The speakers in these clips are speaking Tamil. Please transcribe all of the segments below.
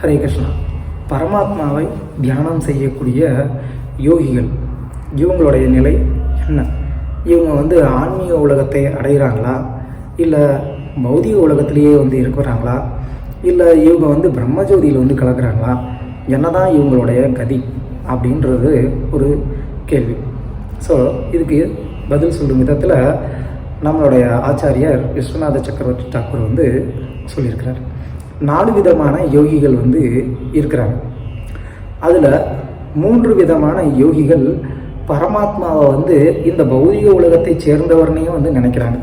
ஹரே கிருஷ்ணா. பரமாத்மாவை தியானம் செய்யக்கூடிய யோகிகள் இவங்களுடைய நிலை என்ன? இவங்க வந்து ஆன்மீக உலகத்தை அடைகிறாங்களா? இல்லை பௌதிக உலகத்திலேயே வந்து இருக்கிறாங்களா? இல்லை இவங்க வந்து பிரம்மஜோதியில் வந்து கலக்கிறாங்களா? என்னதான் இவங்களுடைய கதி அப்படின்றது ஒரு கேள்வி. ஸோ இதுக்கு பதில் சொல்லும் விதத்தில் நம்மளுடைய ஆச்சாரியர் விஸ்வநாத சக்கரவர்த்தி தாக்கூர் வந்து சொல்லியிருக்கிறார். நாலு விதமான யோகிகள் வந்து இருக்கிறாங்க. அதில் மூன்று விதமான யோகிகள் பரமாத்மாவை வந்து இந்த பௌதிக உலகத்தை சேர்ந்தவர்னையும் வந்து நினைக்கிறாங்க.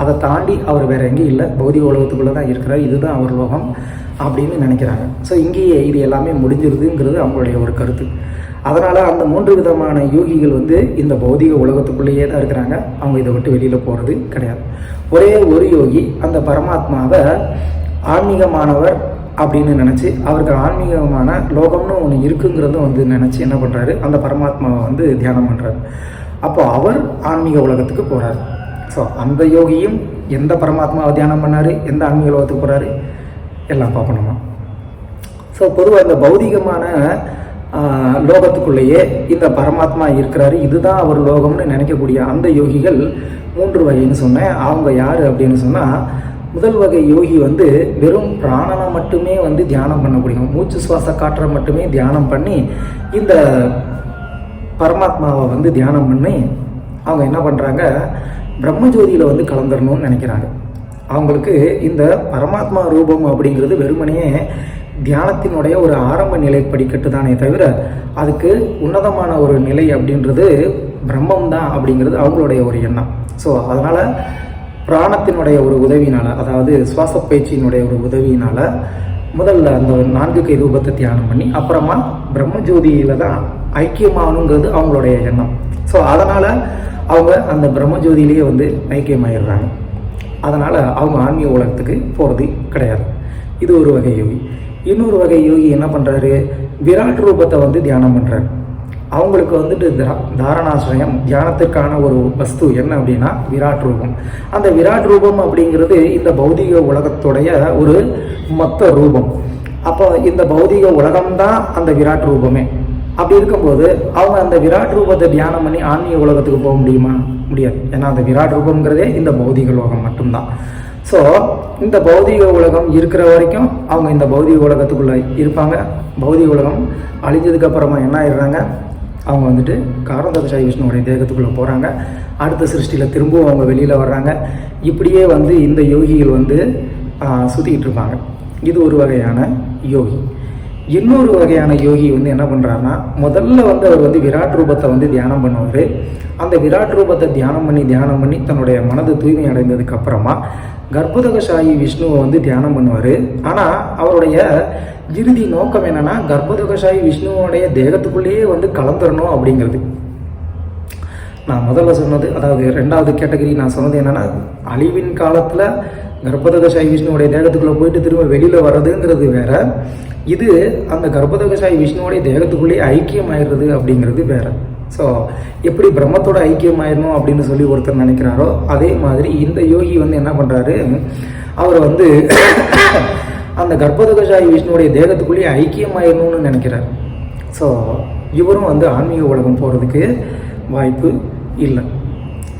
அதை தாண்டி அவர் வேற எங்கேயும் இல்லை. பௌதிக உலகத்துக்குள்ளே தான் இருக்கிறார். இதுதான் அவர் லோகம் அப்படின்னு நினைக்கிறாங்க. ஸோ இங்கேயே இது எல்லாமே முடிஞ்சிருதுங்கிறது அவங்களுடைய ஒரு கருத்து. அதனால் அந்த மூன்று விதமான யோகிகள் வந்து இந்த பௌதிக உலகத்துக்குள்ளேயே தான் இருக்கிறாங்க. அவங்க இதை விட்டு வெளியில் போகிறது கிடையாது. ஒரே ஒரு யோகி அந்த பரமாத்மாவை ஆன்மீகமானவர் அப்படின்னு நினச்சி அவருக்கு ஆன்மீகமான லோகம்னு ஒன்று இருக்குங்கிறத வந்து நினச்சி என்ன பண்ணுறாரு அந்த பரமாத்மாவை வந்து தியானம் பண்ணுறாரு அப்போ அவர் ஆன்மீக உலகத்துக்கு போகிறார் ஸோ அந்த யோகியும் எந்த பரமாத்மாவை தியானம் பண்ணார்? எந்த ஆன்மீக உலகத்துக்கு போகிறாரு எல்லாம் பார்க்கணுமா ஸோ பொதுவாக இந்த பௌதிகமான லோகத்துக்குள்ளேயே இந்த பரமாத்மா இருக்கிறாரு. இதுதான் அவர் லோகம்னு நினைக்கக்கூடிய அந்த யோகிகள் மூன்று வகைன்னு சொன்னேன். அவங்க யார் அப்படின்னு சொன்னால் முதல் வகை யோகி வந்து வெறும் பிராணனை மட்டுமே வந்து தியானம் பண்ண முடியும். மூச்சு சுவாச காற்றை மட்டுமே தியானம் பண்ணி இந்த பரமாத்மாவை வந்து தியானம் பண்ணி அவங்க என்ன பண்ணுறாங்க பிரம்மஜோதியில் வந்து கலந்துடணும்னு நினைக்கிறாங்க. அவங்களுக்கு இந்த பரமாத்மா ரூபம் அப்படிங்கிறது வெறுமனையே தியானத்தினுடைய ஒரு ஆரம்ப நிலை படிக்கட்டு தானே தவிர அதுக்கு உன்னதமான ஒரு நிலை அப்படின்றது பிரம்மம் தான் அப்படிங்கிறது அவங்களுடைய ஒரு எண்ணம். ஸோ அதனால் பிராணத்தினுடைய ஒரு உதவியினால் அதாவது சுவாச பயிற்சியினுடைய ஒரு உதவியினால் முதல்ல அந்த நான்கு கை ரூபத்தை தியானம் பண்ணி அப்புறமா பிரம்மஜோதியில் தான் ஐக்கியமாகணுங்கிறது அவங்களுடைய எண்ணம். ஸோ அதனால் அவங்க அந்த பிரம்மஜோதியிலேயே வந்து ஐக்கியமாயிடுறாங்க. அதனால் அவங்க ஆன்மீக உலகத்துக்கு போகிறது கிடையாது. இது ஒரு வகை யோகி. இன்னொரு வகை யோகி என்ன பண்ணுறாரு விராட் ரூபத்தை வந்து தியானம் பண்ணுறாரு அவங்களுக்கு வந்துட்டு தா- தாரணாசிரயம் தியானத்துக்கான ஒரு வஸ்து என்ன அப்படின்னா விராட் ரூபம். அந்த விராட் ரூபம் அப்படிங்கிறது இந்த பௌதிக உலகத்துடைய ஒரு மொத்த ரூபம். அப்போ இந்த பௌதிக உலகம்தான் அந்த விராட் ரூபமே. அப்படி இருக்கும்போது அவங்க அந்த விராட் ரூபத்தை தியானம் பண்ணி ஆன்மீக உலகத்துக்கு போக முடியுமா? முடியாது. ஏன்னா அந்த விராட் ரூபங்கிறதே இந்த பௌதிக உலகம் மட்டும்தான். ஸோ இந்த பௌதிக உலகம் இருக்கிற வரைக்கும் அவங்க இந்த பௌதிக உலகத்துக்குள்ளே இருப்பாங்க. பௌதிக உலகம் அழிஞ்சதுக்கப்புறமா என்ன ஆயிடுறாங்க? அவங்க வந்துட்டு காரணதசாயி விஷ்ணுவுடைய தேகத்துக்குள்ளே போகிறாங்க அடுத்த சிருஷ்டியில் திரும்பவும் அவங்க வெளியில் வர்றாங்க. இப்படியே வந்து இந்த யோகிகள் வந்து சுற்றிக்கிட்டு இருப்பாங்க. இது ஒரு வகையான யோகி. இன்னொரு வகையான யோகி வந்து என்ன பண்ணுறாருன்னா முதல்ல வந்து அவர் வந்து விராட் ரூபத்தை வந்து தியானம் பண்ணுவார். அந்த விராட் ரூபத்தை தியானம் பண்ணி தியானம் பண்ணி தன்னுடைய மனது தூய்மை அடைந்ததுக்கு அப்புறமா கர்ப்பதகசாயி விஷ்ணுவை வந்து தியானம் பண்ணுவார். ஆனால் அவருடைய இறுதி நோக்கம் என்னன்னா கர்ப்பதுகசாயி விஷ்ணுவோடைய தேகத்துக்குள்ளேயே வந்து கலந்துடணும் அப்படிங்கிறது. நான் முதல்ல சொன்னது அதாவது ரெண்டாவது கேட்டகரி நான் சொன்னது என்னன்னா அழிவின் காலத்தில் கர்ப்பதகசாயி விஷ்ணுவுடைய தேகத்துக்குள்ளே போயிட்டு திரும்ப வெளியில் வர்றதுங்கிறது வேற. இது அந்த கர்ப்பதகசாயி விஷ்ணுவோடைய தேகத்துக்குள்ளேயே ஐக்கியம் ஆயிடுறது அப்படிங்கிறது வேற. ஸோ எப்படி பிரம்மத்தோட ஐக்கியம் ஆயிடணும் அப்படின்னு சொல்லி ஒருத்தர் நினைக்கிறாரோ அதே மாதிரி இந்த யோகி வந்து என்ன பண்ணுறாரு அவர் வந்து அந்த கர்ப்பதகசாயி விஷ்ணுவுடைய தேகத்துக்குள்ளேயே ஐக்கியமாயிடணும்னு நினைக்கிறார். ஸோ இவரும் வந்து ஆன்மீக உலகம் போகிறதுக்கு வாய்ப்பு இல்லை.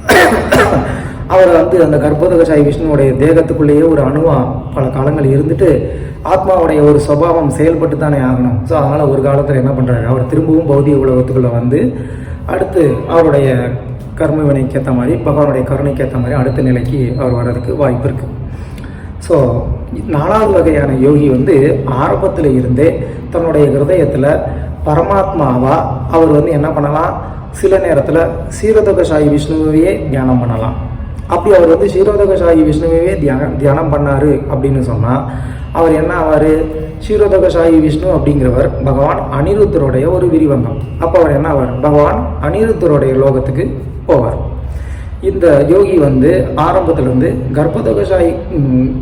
அவர் வந்து அந்த கர்ப்பதகசாயி விஷ்ணுவுடைய தேகத்துக்குள்ளேயே ஒரு அணுவா பல காலங்கள் இருந்துட்டு ஆத்மாவுடைய ஒரு சுபாவம் செயல்பட்டு தானே ஆகணும். ஸோ அதனால் ஒரு காலத்தில் என்ன பண்ணுறாரு அவர் திரும்பவும் பௌதிக உலகத்துக்குள்ளே வந்து அடுத்து அவருடைய கர்ம ஏற்ற மாதிரி பகவானுடைய கருணைக்கு ஏற்ற மாதிரி அடுத்த நிலைக்கு அவர் வர்றதுக்கு வாய்ப்பு இருக்குது ஸோ நாலாவது வகையான யோகி வந்து ஆரம்பத்தில் இருந்தே தன்னுடைய ஹிருதயத்தில் பரமாத்மாவா அவர் வந்து என்ன பண்ணலாம்? சில நேரத்தில் சீரதக சாயி விஷ்ணுவையே தியானம் பண்ணலாம். அப்படி அவர் வந்து சீரோதக சாயி விஷ்ணுவையே தியானம் தியானம் பண்ணார் அப்படின்னு சொன்னால் அவர் என்ன ஆவார்? சீரோதக சாயி விஷ்ணு அப்படிங்கிறவர் பகவான் அனிருத்தருடைய ஒரு விரிவங்கம். அப்போ அவர் என்ன ஆவார்? பகவான் அனிருத்தருடைய லோகத்துக்கு போவார். இந்த யோகி வந்து ஆரம்பத்திலேருந்து கர்ப்பதகசாயி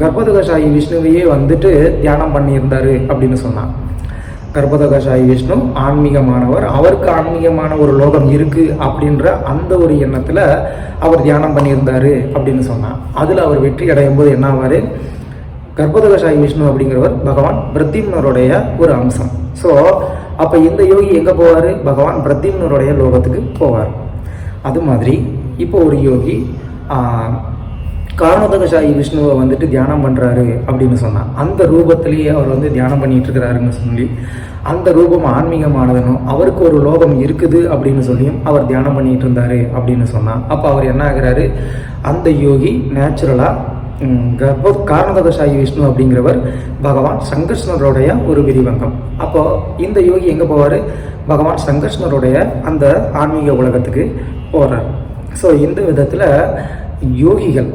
கர்ப்பதகசாயி விஷ்ணுவையே வந்துட்டு தியானம் பண்ணியிருந்தார் அப்படின்னு சொன்னான். கர்ப்பதகசாயி விஷ்ணு ஆன்மீகமானவர். அவருக்கு ஆன்மீகமான ஒரு லோகம் இருக்குது அப்படின்ற அந்த ஒரு எண்ணத்தில் அவர் தியானம் பண்ணியிருந்தார் அப்படின்னு சொன்னான். அதில் அவர் வெற்றி அடையும் போது என்ன ஆவார்? கர்ப்பதகசாயி விஷ்ணு அப்படிங்கிறவர் பகவான் பிரத்யும்னருடைய ஒரு அம்சம். ஸோ அப்போ இந்த யோகி எங்கே போவார்? பகவான் பிரத்யும்னருடைய லோகத்துக்கு போவார். அது மாதிரி இப்போ ஒரு யோகி காரணதகசாயி காரணோதகசாயி விஷ்ணுவை வந்துட்டு தியானம் பண்ணுறாரு அப்படின்னு சொன்னான். அந்த ரூபத்திலேயே அவர் வந்து தியானம் பண்ணிட்டு இருக்கிறாருன்னு சொல்லி அந்த ரூபம் ஆன்மீகமானதனும் அவருக்கு ஒரு லோகம் இருக்குது அப்படின்னு சொல்லியும் அவர் தியானம் பண்ணிட்டு இருந்தாரு அப்படின்னு சொன்னான். அப்போ அவர் என்ன ஆகிறாரு? அந்த யோகி நேச்சுரலாக கர்ப்ப காரணதகசாயி விஷ்ணு அப்படிங்கிறவர் பகவான் சங்கர்ஷ்ணருடைய ஒரு விரிவங்கம். அப்போ இந்த யோகி எங்கே போவார்? பகவான் சங்கர்ஷ்ணருடைய அந்த ஆன்மீக உலகத்துக்கு போகிறார் ஸோ இந்த விதத்தில் யோகிகள்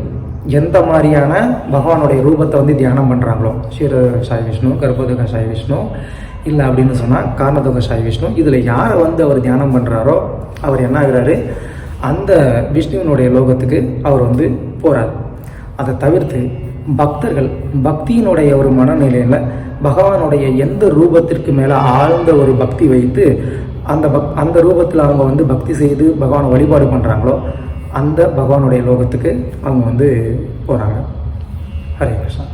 எந்த மாதிரியான பகவானுடைய ரூபத்தை வந்து தியானம் பண்ணுறாங்களோ ஸ்ரீர சாய் விஷ்ணு கருப்பதுக சாய் விஷ்ணு இல்லை அப்படின்னு சொன்னால் காரணதுக சாய் விஷ்ணு இதில் யாரை வந்து அவர் தியானம் பண்ணுறாரோ அவர் என்ன ஆகிறாரு? அந்த விஷ்ணுவினுடைய லோகத்துக்கு அவர் வந்து போகிறார் அதை தவிர்த்து பக்தர்கள் பக்தியினுடைய ஒரு மனநிலையில் பகவானுடைய எந்த ரூபத்திற்கு மேலே ஆழ்ந்த ஒரு பக்தி வைத்து அந்த பக் அந்த ரூபத்தில் அவங்க வந்து பக்தி செய்து பகவானை வழிபாடு பண்ணுறாங்களோ அந்த பகவானுடைய லோகத்துக்கு அவங்க வந்து போகிறாங்க ஹரே கிருஷ்ணா.